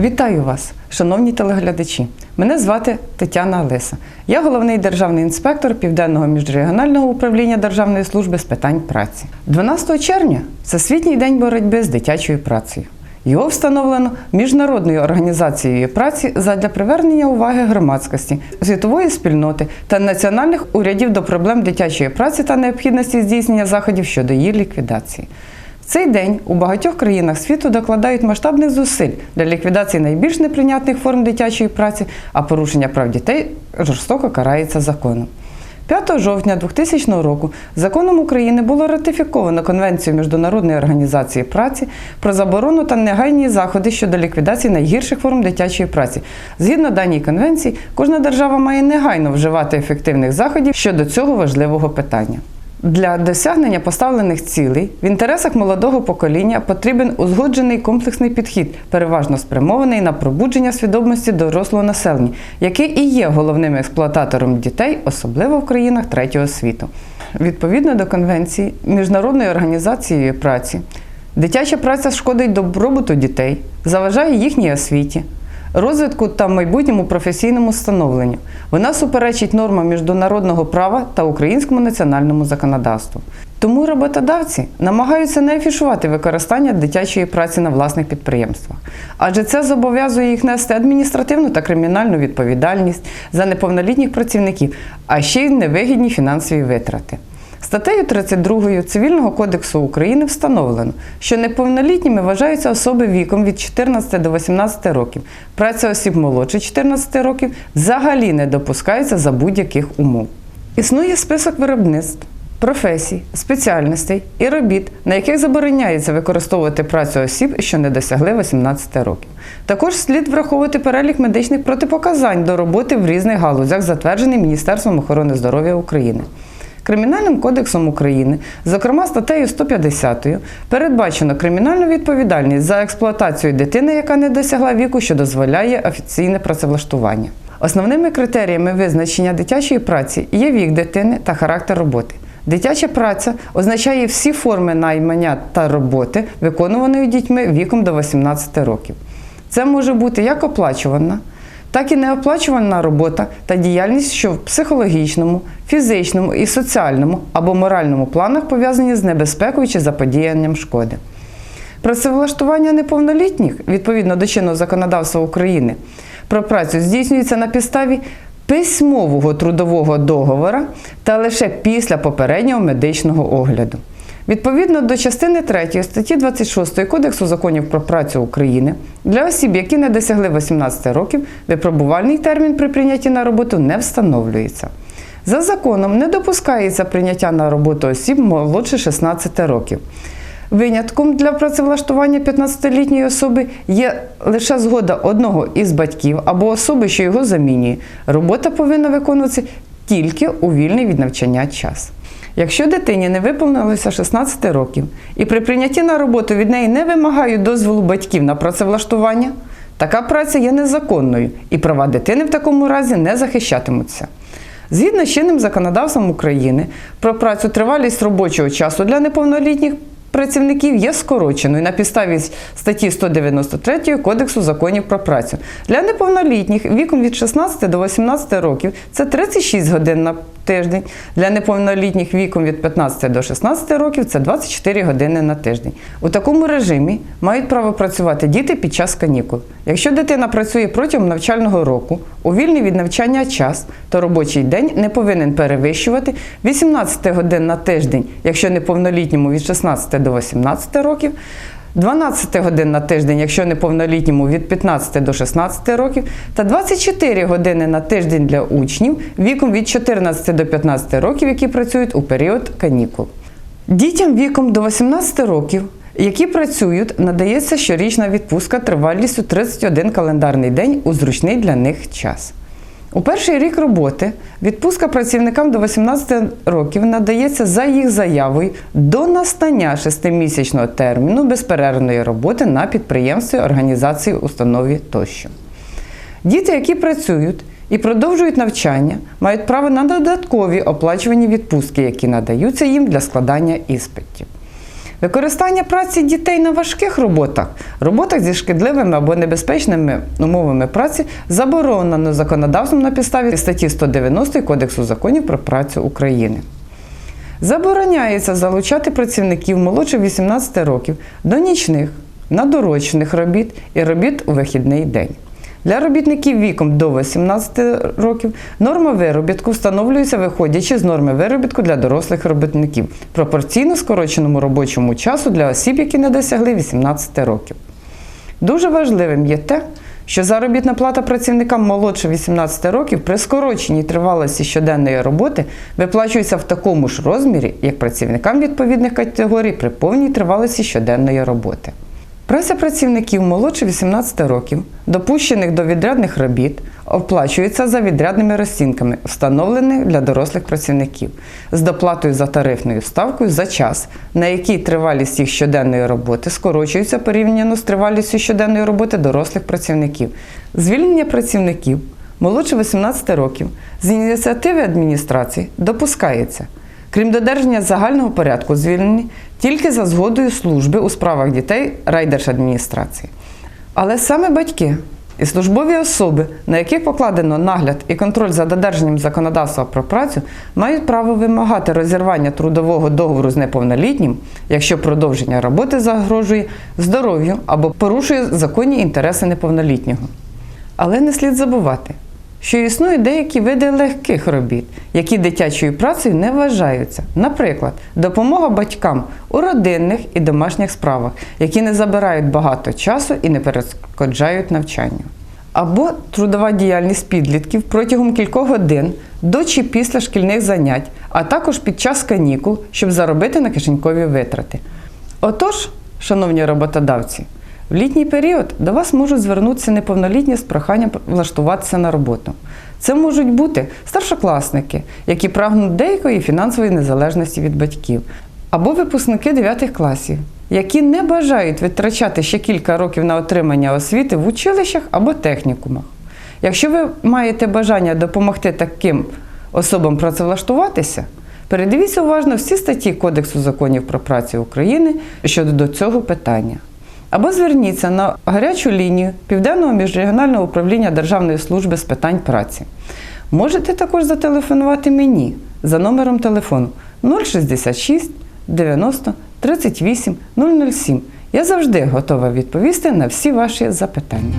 Вітаю вас, шановні телеглядачі. Мене звати Тетяна Лиса. Я головний державний інспектор Південного міжрегіонального управління Державної служби з питань праці. 12 червня Всесвітній день боротьби з дитячою працею. Його встановлено міжнародною організацією праці задля привернення уваги громадськості, світової спільноти та національних урядів до проблем дитячої праці та необхідності здійснення заходів щодо її ліквідації. Цей день у багатьох країнах світу докладають масштабних зусиль для ліквідації найбільш неприйнятних форм дитячої праці, а порушення прав дітей жорстоко карається законом. 5 жовтня 2000 року законом України було ратифіковано Конвенцію Міжнародної організації праці про заборону та негайні заходи щодо ліквідації найгірших форм дитячої праці. Згідно даній конвенції, кожна держава має негайно вживати ефективних заходів щодо цього важливого питання. Для досягнення поставлених цілей в інтересах молодого покоління потрібен узгоджений комплексний підхід, переважно спрямований на пробудження свідомості дорослого населення, яке і є головним експлуататором дітей, особливо в країнах третього світу. Відповідно до конвенції Міжнародної організації праці, дитяча праця шкодить добробуту дітей, заважає їхній освіті, розвитку та майбутньому професійному становленню. Вона суперечить нормам міжнародного права та українському національному законодавству. Тому роботодавці намагаються не афішувати використання дитячої праці на власних підприємствах, адже це зобов'язує їх нести адміністративну та кримінальну відповідальність за неповнолітніх працівників, а ще й невигідні фінансові витрати. Статтею 32 Цивільного кодексу України встановлено, що неповнолітніми вважаються особи віком від 14 до 18 років. Праця осіб молодше 14 років взагалі не допускається за будь-яких умов. Існує список виробництв, професій, спеціальностей і робіт, на яких забороняється використовувати працю осіб, що не досягли 18 років. Також слід враховувати перелік медичних протипоказань до роботи в різних галузях, затверджений Міністерством охорони здоров'я України. Кримінальним кодексом України, зокрема статтею 150, передбачено кримінальну відповідальність за експлуатацію дитини, яка не досягла віку, що дозволяє офіційне працевлаштування. Основними критеріями визначення дитячої праці є вік дитини та характер роботи. Дитяча праця означає всі форми наймання та роботи, виконуваної дітьми віком до 18 років. Це може бути як оплачувана, так і неоплачувана робота та діяльність, що в психологічному, фізичному і соціальному або моральному планах пов'язані з небезпекою чи заподіянням шкоди. Працевлаштування неповнолітніх відповідно до чинного законодавства України про працю здійснюється на підставі письмового трудового договора та лише після попереднього медичного огляду. Відповідно до частини 3 статті 26 Кодексу законів про працю України для осіб, які не досягли 18 років, випробувальний термін при прийнятті на роботу не встановлюється. За законом не допускається прийняття на роботу осіб молодше 16 років. Винятком для працевлаштування 15-літньої особи є лише згода одного із батьків або особи, що його замінює. Робота повинна виконуватися тільки у вільний від навчання час. Якщо дитині не виповнилося 16 років і при прийнятті на роботу від неї не вимагають дозволу батьків на працевлаштування, така праця є незаконною і права дитини в такому разі не захищатимуться. Згідно з чинним законодавством України про працю тривалість робочого часу для неповнолітніх працівників є скороченою на підставі статті 193 Кодексу законів про працю. Для неповнолітніх віком від 16 до 18 років це 36 годин на тиждень. Для неповнолітніх віком від 15 до 16 років це 24 години на тиждень. У такому режимі мають право працювати діти під час канікул. Якщо дитина працює протягом навчального року у вільний від навчання час, то робочий день не повинен перевищувати 18 годин на тиждень, якщо неповнолітньому від 16 до 18 років. 12 годин на тиждень, якщо неповнолітньому від 15 до 16 років, та 24 години на тиждень для учнів віком від 14 до 15 років, які працюють у період канікул. Дітям віком до 18 років, які працюють, надається щорічна відпустка тривалістю 31 календарний день у зручний для них час. У перший рік роботи відпустка працівникам до 18 років надається за їх заявою до настання шестимісячного терміну безперервної роботи на підприємстві, організації, установі тощо. Діти, які працюють і продовжують навчання, мають право на додаткові оплачувані відпустки, які надаються їм для складання іспитів. Використання праці дітей на важких роботах, роботах зі шкідливими або небезпечними умовами праці заборонено законодавством на підставі статті 190 Кодексу законів про працю України. Забороняється залучати працівників молодше 18 років до нічних, надорочних робіт і робіт у вихідний день. Для робітників віком до 18 років норма виробітку встановлюється виходячи з норми виробітку для дорослих робітників пропорційно скороченому робочому часу для осіб, які не досягли 18 років. Дуже важливим є те, що заробітна плата працівникам молодше 18 років при скороченій тривалості щоденної роботи виплачується в такому ж розмірі, як працівникам відповідних категорій при повній тривалості щоденної роботи. Праця працівників молодше 18 років, допущених до відрядних робіт, оплачується за відрядними розцінками, встановлених для дорослих працівників, з доплатою за тарифною ставкою за час, на який тривалість їх щоденної роботи скорочується порівняно з тривалістю щоденної роботи дорослих працівників. Звільнення працівників молодше 18 років з ініціативи адміністрації допускається крім додержання загального порядку звільнені тільки за згодою служби у справах дітей райдержадміністрації. Але саме батьки і службові особи, на яких покладено нагляд і контроль за додержанням законодавства про працю, мають право вимагати розірвання трудового договору з неповнолітнім, якщо продовження роботи загрожує здоров'ю або порушує законні інтереси неповнолітнього. Але не слід забувати, що існують деякі види легких робіт, які дитячою працею не вважаються. Наприклад, допомога батькам у родинних і домашніх справах, які не забирають багато часу і не перешкоджають навчанню. Або трудова діяльність підлітків протягом кількох годин до чи після шкільних занять, а також під час канікул, щоб заробити на кишенькові витрати. Отож, шановні роботодавці, в літній період до вас можуть звернутися неповнолітні з проханням влаштуватися на роботу. Це можуть бути старшокласники, які прагнуть деякої фінансової незалежності від батьків, або випускники 9 класів, які не бажають витрачати ще кілька років на отримання освіти в училищах або технікумах. Якщо ви маєте бажання допомогти таким особам працевлаштуватися, передивіться уважно всі статті Кодексу законів про працю України щодо до цього питання. Або зверніться на гарячу лінію Південного міжрегіонального управління Державної служби з питань праці. Можете також зателефонувати мені за номером телефону 066 90 38 007. Я завжди готова відповісти на всі ваші запитання.